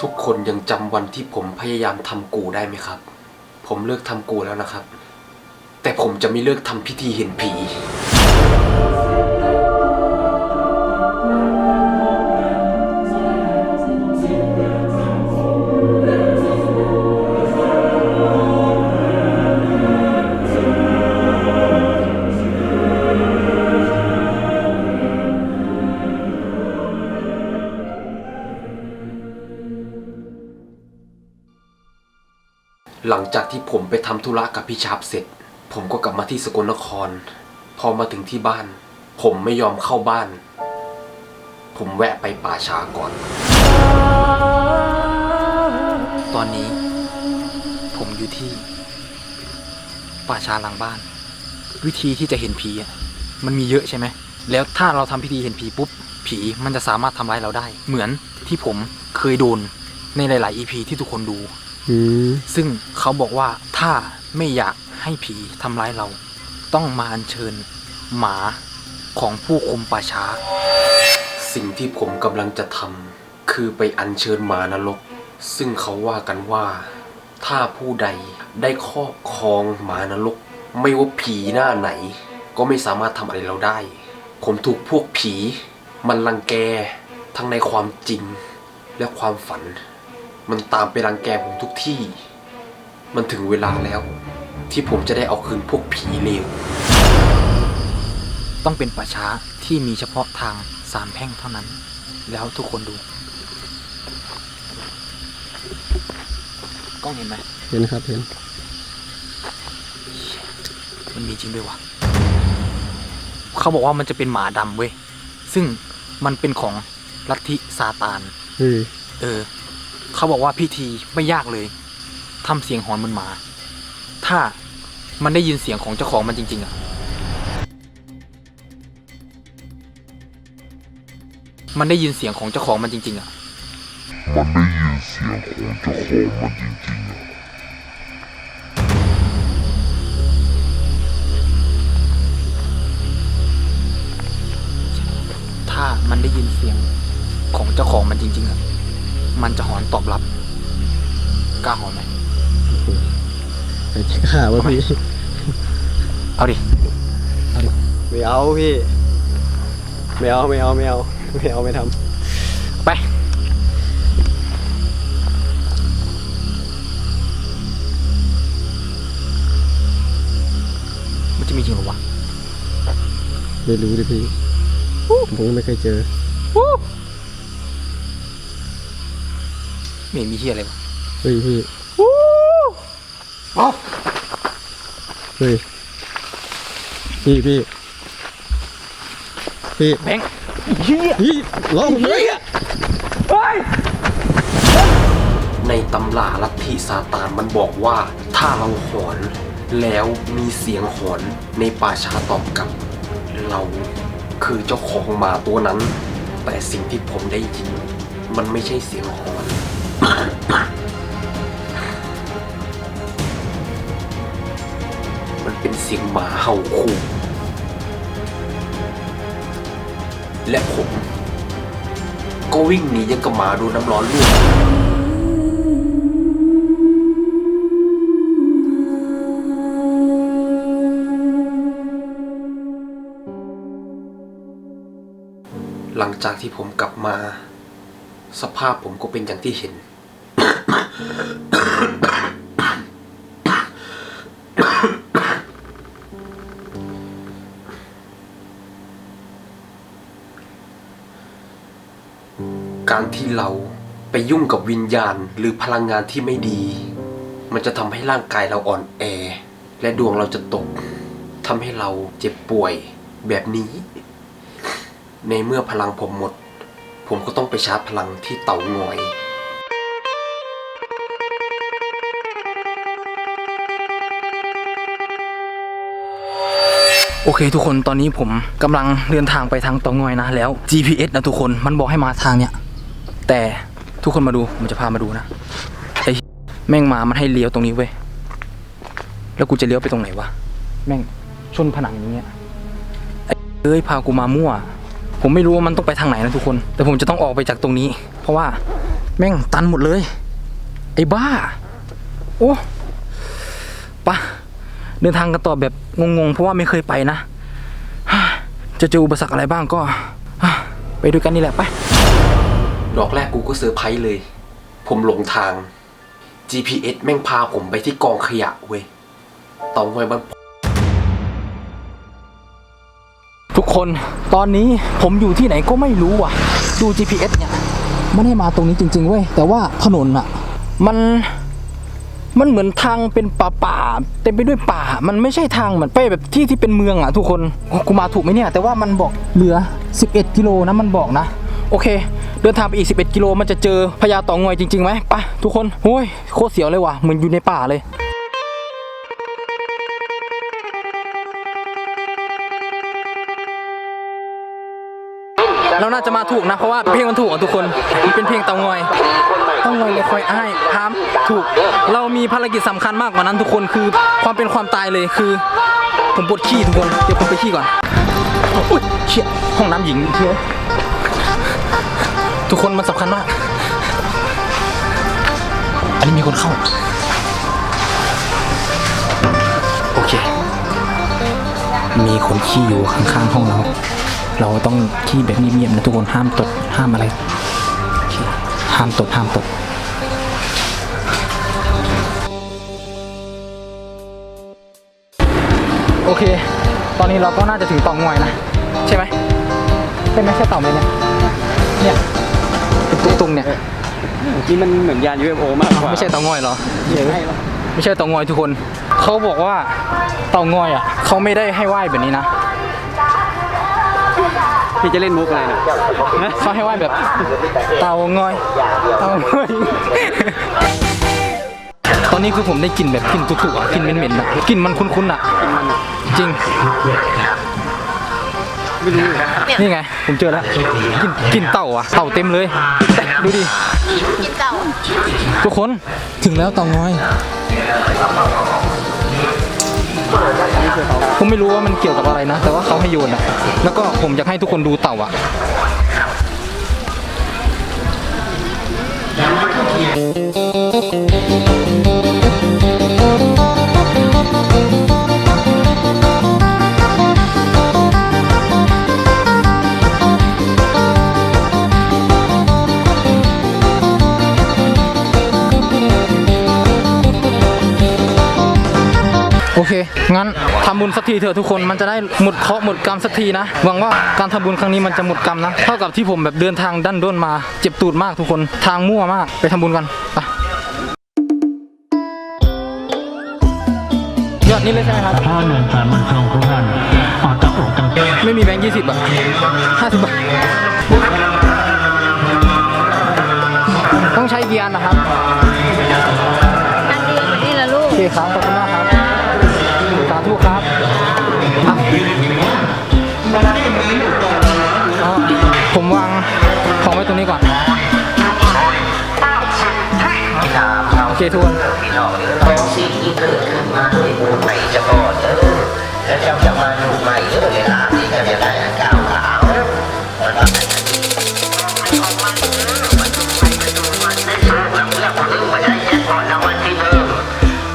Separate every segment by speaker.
Speaker 1: ทุกคนยังจำวันที่ผมพยายามทำกูได้ไหมครับ ผมเลิกทำกูแล้วนะครับ แต่ผมจะไม่เลิกทำพิธีเห็นผี หลังจากที่ผมไปทำธุระกับพี่ชาร์ปเสร็จ ผมก็กลับมาที่สกลนคร พอมาถึงที่บ้าน ผมไม่ยอมเข้าบ้าน ผมแวะไปป่าช้าก่อน
Speaker 2: ตอนนี้ ผมอยู่ที่ ป่าช้าหลังบ้าน วิธีที่จะเห็นผีมันมีเยอะใช่ไหม แล้วถ้าเราทำพิธีเห็นผีปุ๊บ ผีมันจะสามารถทำร้ายเราได้ เหมือนที่ผมเคยโดนในหลาย ๆ EP ที่ทุกคนดู ซึ่งเขาบอกว่าถ้าไม่อยากให้ผีทำร้ายเรา ต้องมาอัญเชิญหมาของผู้คุมป่าช้า
Speaker 1: สิ่งที่ผมกำลังจะทำคือไปอัญเชิญหมานรก ซึ่งเขาว่ากันว่า ถ้าผู้ใดได้ครอบครองหมานรก ไม่ว่าผีหน้าไหน ก็ไม่สามารถทำอะไรเราได้ ผมถูกพวกผี มันรังแกทั้งในความจริงและความฝัน มันตามไปรังแกผมทุกที่ มันถึงเวลาแล้ว ที่ผมจะได้เอาคืนพวกผีเลว
Speaker 2: ต้องเป็นป่าช้าที่มีเฉพาะทางสามแพร่งเท่านั้น แล้วทุกคนดู กล้องเห็นไหม
Speaker 3: เห็นครับเห็น
Speaker 2: มันมีจริงด้วยวะเขาบอกว่ามันจะเป็นหมาดำเว้ย ซึ่งมันเป็นของลัทธิซาตาน
Speaker 3: เฮ้ย
Speaker 2: เออ เขาบอกว่าพิธีไม่ยากเลยทำเสียงหอนเหมือนหมา ถ้ามันได้ยินเสียงของเจ้าของมันจริง ๆ อะ มันได้ยินเสียงของเจ้าของมันจริง ๆ อะ
Speaker 4: มันได้ยินเสียงของเจ้าของมันจริงๆ
Speaker 2: มันจะหอนตอบรับกล้าหอนไหม
Speaker 3: แต่จะข่าวว่าพี่
Speaker 2: เอาดิ
Speaker 3: ไม่เอาพี่ไม่เอาไม่เอาไม่เอาไม่เอาไม่ท
Speaker 2: ไปมันจะมีจริงเหรอวะำ
Speaker 3: ไม่รู้ดิพี่ผมยังไม่เคยเจอ
Speaker 2: ไม่เห็นมีที่อะไรวะ
Speaker 3: เฮ้ยพี่เฮ้ยพี่พี่พี่
Speaker 2: แบงค์
Speaker 3: พี่ร้องพี่
Speaker 1: ในตำราลัทธิซาตานมันบอกว่า ถ้าเราหอนแล้วมีเสียงหอนในป่าช้าตอบกลับ เราคือเจ้าของหมาตัวนั้น แต่สิ่งที่ผมได้ยิน มันไม่ใช่เสียงหอน เป็นเสียงหมาเห่าขู่และผม ก็วิ่งหนียังกับหมาดนน้ำร้อนลวกหลังจากที่ผมกลับมา สภาพผมก็เป็นอย่างที่เห็น การที่เราไปยุ่งกับวิญญาณหรือพลังงานที่ไม่ดี มันจะทำให้ร่างกายเราอ่อนแอ และดวงเราจะตกทำให้เราเจ็บป่วยแบบนี้ ในเมื่อพลังผมหมด ผมก็ต้องไปชาร์จพลังที่เต่างอย
Speaker 2: โอเคทุกคนตอนนี้ผมกำลังเดินทางไปทางเตองอยนะแล้ว GPS นะทุกคนมันบอกให้มาทางเนี้ย แต่ทุกคนมาดูผมจะพามาดูนะไอ้แม่งมามันให้เลี้ยวตรงนี้เว้ยแล้วกูจะเลี้ยวไปตรงไหนวะแม่งชนผนังอย่างเงี้ยไอ้เอ้ยพากูมามั่ว ผมไม่รู้ว่ามันต้องไปทางไหนนะทุกคน แต่ผมจะต้องออกไปจากตรงนี้ เพราะว่าแม่งตันหมดเลย ไอ้บ้า โอ้ปะเดินทางกันต่อแบบงงๆ เพราะว่าไม่เคยไปนะ จะเจออุปสรรคอะไรบ้างก็ ไปด้วยกันนี่แหละไป
Speaker 1: ดอกแรกกูก็เซอร์ไพรส์เลย ผมหลงทาง GPS แม่งพาผมไปที่กองขยะเว้ยตองไว้บ้าน
Speaker 2: ทุกคนตอนนี้ผมอยู่ที่ไหนก็ไม่รู้ว่ะ ดู GPS เนี่ยไมันให้มาตรงนี้จริง ๆ เว้ย แต่ว่าถนนอะมันมันเหมือนทางเป็นป่าป่าเต็มไปด้วยป่า มันไม่ใช่ทางเหมือนไปแบบที่ที่เป็นเมืองอะทุกคนกูมาถูกไหมเนี่ย แต่ว่ามันบอกเหลือ 11 กิโลนะมันบอกนะ โอเค เดินทางไปอีก 11 กิโลมันจะเจอพญาเต่องอยจริงๆไหมไปทุกคนโอ้ยโคตรเสียวเลยว่ะเหมือนอยู่ในป่าเลยเราน่าจะมาถูกนะ เพราะว่าเพลงมันถูกอะทุกคนมันเป็นเพลงเตางอยเตางอยเลยคอยอ้ายพามถูก เรามีภารกิจสำคัญมากกว่านั้นทุกคนคือความเป็นความตายเลยคือ ผมปวดขี้ทุกคนเดี๋ยวผมไปขี้ก่อนอุ้ยเชี่ยห้องน้ำหญิงเชี่ย ทุกคนมันสำคัญมาก อันนี้มีคนเข้า โอเค มีคนขี้อยู่ข้างๆห้องเรา เราต้องขี้แบบเงียบๆนะทุกคนห้ามตดห้ามอะไรห้ามตดห้ามตดโอเค ตอนนี้เราก็น่าจะถึงเต่องอยนะ ใช่ไหมเป็นไหมใช่เต่าไหมเนี่ยเนี่ย ตุงๆเนี่ย
Speaker 3: เมื่อกี้มันเหมือนยาน UFO มากกว่า
Speaker 2: ไม่ใช่เต่างอยเหรอ
Speaker 3: ใช่หรอ
Speaker 2: ไม่ใช่เต่างอยทุกคน เขาบอกว่าเต่างอยอะเขาไม่ได้ให้ไหว้แบบนี้นะ
Speaker 3: พี่จะเล่นมุกอะไรเนี่ยฮะ
Speaker 2: เขาให้ไหว้แบบเต่างอยเต่างอยตอนนี้คือผมได้กลิ่นแบบกลิ่นตุกๆอะกลิ่นเหม็นๆอะกลิ่นมันคุ้นๆอะจริง
Speaker 3: ไม่รู้
Speaker 2: นี่ไง ผมเจอแล้วกลิ่นกลิ่นเต่าอะเต่าเต็มเลยดูดิ
Speaker 5: กินเก่า
Speaker 2: ทุกคนถึงแล้วเต่างอยผมไม่รู้ว่ามันเกี่ยวกับอะไรนะ แต่ว่าเขาให้โยนอะแล้วก็ผมอยากให้ทุกคนดูเต่าอะโอ ทำบุญสักทีเถอะทุกคนมันจะได้หมดเคราะห์หมดกรรมสักทีนะหวังว่าการทำบุญครั้งนี้มันจะหมดกรรมนะเท่ากับที่ผมแบบเดินทางดันด้นมาเจ็บตูดมากทุกคนทางมั่วมากไปทำบุญกันไปยอดนี้เลยใช่ไหมครับ
Speaker 6: พ่อหนึ่งสามมันสองทุกท่านออกจากอกจากใจ
Speaker 2: ไม่มีแบงค์ยี่สิบอะห้าสิบบาทต้องใช้เกียร์นะครับ
Speaker 5: อันเดียวแบบนี้ละลูก
Speaker 2: โอเคครับขอบคุณมากครับ ผมวางของไว้ตรงนี้ก่อนโอเคทุกคน
Speaker 7: สิ่งที่เกิดขึ้นมาในบุญใหม่จะก่อนเออแล้วเจ้าจะมาอยู่ใหม่เออเวลาที่จะได้อันเก่าขาวแล้วก็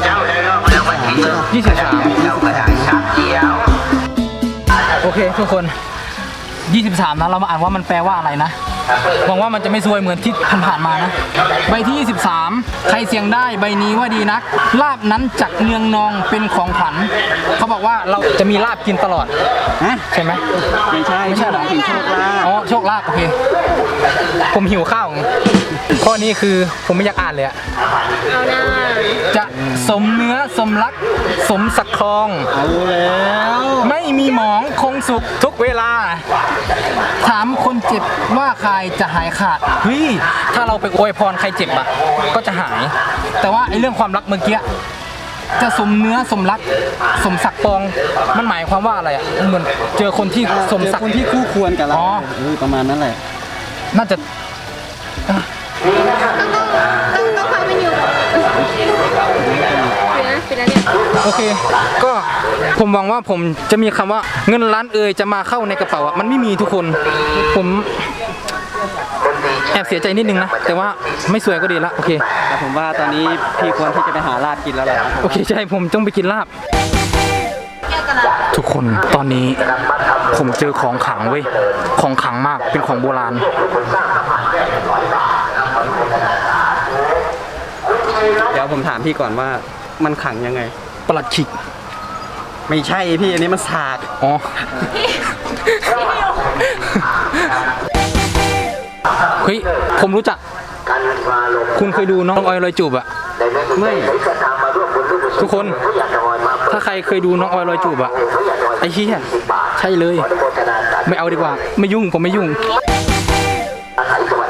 Speaker 7: เจ้าได้รอบรางวัลที่หนึ่ง
Speaker 2: ยี่สิบสาม
Speaker 7: เจ้าก็ได้ชักเดียว
Speaker 2: โอเคทุกคน 23นะเรามาอ่านว่ามันแปลว่าอะไรนะ หวังว่ามันจะไม่ซวยเหมือนที่ผ่านๆมานะ ใบที่ 23 ใครเสียงได้ใบนี้ว่าดีนัก ลาบนั้นจักเนืองนองเป็นของขวัญเขาบอกว่าเราจะมีลาบกินตลอด
Speaker 3: ฮะ
Speaker 2: ใช่ไหม
Speaker 3: ไม่ใช่
Speaker 2: ไม่ใช่เหรอ
Speaker 3: ถึงโชคลาภ
Speaker 2: อ๋อโชคลาภโอเคผมหิวข้าวไงข้อนี้คือผมไม่อยากอ่านเลยอะ
Speaker 5: เอาหน้า
Speaker 2: จะสมเนื้อสมรัก สมสักครอง
Speaker 3: เอาแล้ว
Speaker 2: ไม่มีหมองคงสุขทุกเวลา ถามคนเจ็บว่าใครจะหายขาดเฮ้ยถ้าเราไปอวยพรใครเจ็บอะก็จะหาย แต่ว่าไอ้เรื่องความรักเมื่อกี้จะสมเนื้อสมรักสมศักดิ์ปอง มันหมายความว่าอะไรอะเหมือนเจอคนที่สม
Speaker 3: เจอ
Speaker 2: ศัก
Speaker 3: คน
Speaker 2: ดิ์
Speaker 3: ที่คู่ควรกับเรา
Speaker 2: อ๋อ
Speaker 3: เออประมาณนั้นแหละ
Speaker 2: น่าจะ
Speaker 5: ต้องต้องคอยมันอยู่ปิดนะปิดแล้วเนี่ย
Speaker 2: โอเค ก็ผมหวังว่าผมจะมีคำว่าเงินล้านเอ่ยจะมาเข้าในกระเป๋าอะมันไม่มีทุกคน ผม
Speaker 7: คนดี
Speaker 2: แอบเสียใจนิดนึงนะ แต่ว่าไม่สวยก็ดีละโอเค
Speaker 3: แต่ผมว่าตอนนี้พี่ควรที่จะไปหาลาบกินแล้วแหละ
Speaker 2: โอเคใช่ผมต้องไปกินลาบ ทุกคนตอนนี้ผมเจอของขลังเว้ย ของขลังมากเป็นของโบราณ
Speaker 3: เดี๋ยวผมถามพี่ก่อนว่ามันขังยังไง
Speaker 2: ประหลัดขิก
Speaker 3: ไม่ใช่พี่อันนี้มันสาก
Speaker 2: อ๋อ ผมรู้จัก คุณเคยดูน้องออยลอยจูบอะ
Speaker 3: ไม่
Speaker 2: ทุกคน ถ้าใครเคยดูน้องออยลอยจูบอะไอ้เหี้ยใช่เลย ไม่เอาดีกว่า ไม่ยุ่งผมไม่ยุ่ง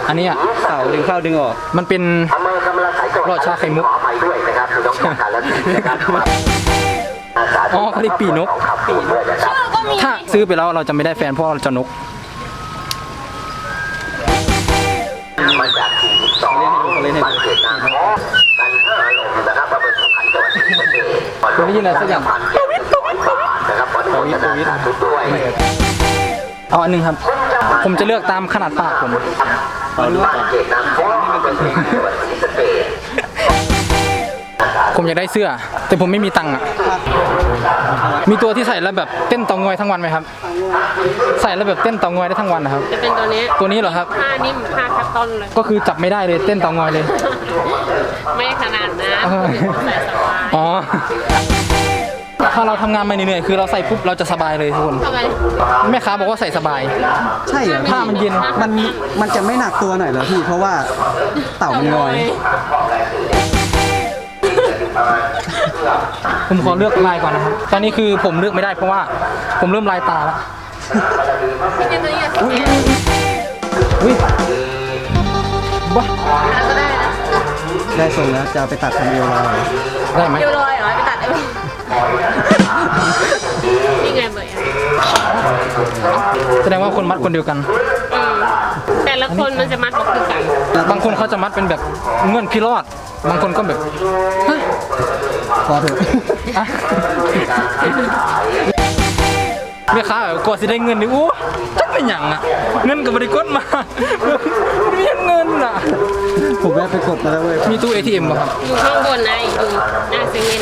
Speaker 2: อันเนี้ย
Speaker 3: เต่าดึงเข้าดึงออก
Speaker 2: มันเป็นรอดชาไข่มุกอ๋อเขาเรียกปีนก ถ้าซื้อไปแล้วเราจะไม่ได้แฟนเพราะเราจะนก
Speaker 7: มาจากทีมสอง
Speaker 3: เล่นให้ดู
Speaker 7: บ้านเกิดนาท้อกันห้าลมนะครับมาเป็นสำคัญจังหวัดศรีสะเกษ
Speaker 2: คุณได้ยินอะไรสักอย่าง
Speaker 7: พันเจ็ดร้อยบาทนะครับขออนุโมทนาสาธุด้วย
Speaker 2: เอาอันหนึงครับ ผมจะเลือกตามขนาดปากผม
Speaker 7: บ้านเกิดนาท้อเป็นจัง
Speaker 2: อยากได้เสื้อ แต่ผมไม่มีตังค์อะ มีตัวที่ใส่แล้วแบบเต้นเตองอยทั้งวันไหมครับ ใส่แล้วแบบเต้นเตองอยได้ทั้งวันนะครับ
Speaker 5: จะเป็นตัวนี้
Speaker 2: ตัวนี้เหรอครับ
Speaker 5: ผ้านิ่มผ้าคัตตอนเลย
Speaker 2: ก็คือจับไม่ได้เลยเต้นเตองอยเลย
Speaker 5: ไม่ขนาดนะ
Speaker 2: เออ
Speaker 5: ใส่สบาย
Speaker 2: อ๋อถ้าเราทำงานมาเหนื่อยๆคือเราใส่ปุ๊บเราจะสบายเลยทุกคน
Speaker 5: ทำไม
Speaker 2: แม่ค้าบอกว่าใส่สบาย
Speaker 3: ใช่เหรอ
Speaker 2: ผ้ามันเย็น
Speaker 3: มันมันจะไม่หนักตัวหน่อยเหรอพี่ เพราะว่าเต่ามันลอย
Speaker 2: ผมขอเลือกลายก่อนนะครับ ตอนนี้คือผมเลือกไม่ได้เพราะว่าผมเริ่มลายตาแล้ว
Speaker 5: พี่เจนตัวนี้อะ
Speaker 2: อุ้ยบ้า
Speaker 5: ก็ได้นะ
Speaker 3: ได้ทรงแล้วจะเอาไปตัดทำเอวลอย
Speaker 2: ได้ไหม
Speaker 5: เดียวลอยเหรอไปตัดไอ้นี่ไงเบย์อะ
Speaker 2: แสดงว่าคนมัดคนเดียวกัน
Speaker 5: อืมแต่ละคนมันจะมัดบอกคือกัน
Speaker 2: บางคนเขาจะมัดเป็นแบบเงื่อนพิรอด บางคนก็แบบฮะ
Speaker 3: พอเถอะ
Speaker 2: อะแม่ค้าแบบกลัวสิได้เงินดิอู้จักเป็นหยังอะ เงินกับบริกรมาไม่มีเงินอะ
Speaker 3: ผมแวะไปกดมาแล้วเว้ย
Speaker 2: มีตู้ ATM ป่ะครับ
Speaker 5: อยู่ข้างบนนะอยู่หน้าเซเว่น